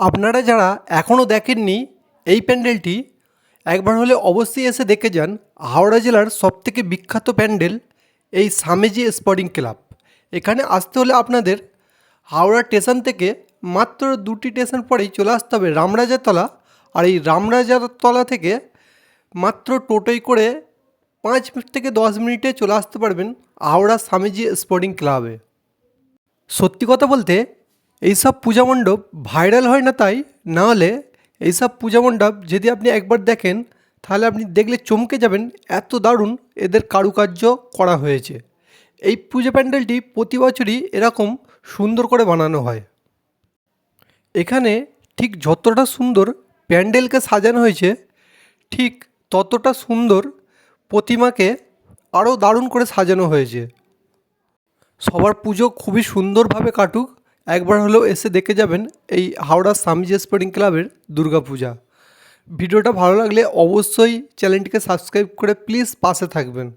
আপনারা যারা এখনও দেখেননি এই প্যান্ডেলটি, একবার হলে অবশ্যই এসে দেখে যান হাওড়া জেলার সবথেকে বিখ্যাত প্যান্ডেল, এই স্বামীজি স্পোর্টিং ক্লাব। এখানে আসতে হলে আপনাদের হাওড়া স্টেশন থেকে মাত্র দুটি স্টেশন পরেই চলে আসতে হবে রামরাজাতলা, আর এই রামরাজাতলা থেকে মাত্র টোটোয় করে পাঁচ মিনিট থেকে দশ মিনিটে চলে আসতে পারবেন হাওড়া স্বামীজি স্পোর্টিং ক্লাবে। সত্যি কথা বলতে এইসব পূজা মণ্ডপ ভাইরাল হয় না তাই? না হলে এইসব পূজা মণ্ডপ যদি আপনি একবার দেখেন, তাহলে আপনি দেখলে চমকে যাবেন, এত দারুণ এদের কারুকার্য করা হয়েছে। এই পূজা প্যান্ডেলটি প্রতি বছরই এরকম সুন্দর করে বানানো হয়। এখানে ঠিক যতটা সুন্দর প্যান্ডেলকে সাজানো হয়েছে, ঠিক ততটা সুন্দর প্রতিমাকে আরও দারুণ করে সাজানো হয়েছে। সবার পুজো খুবই সুন্দরভাবে কাটুক একবার হলেও এসে দেখে যাবেন এই হাওড়া স্বামীজি স্পোর্টিং ক্লাবের দুর্গাপূজা ভিডিওটা ভালো লাগলে অবশ্যই চ্যানেলটিকে সাবস্ক্রাইব করে প্লিজ পাশে থাকবেন।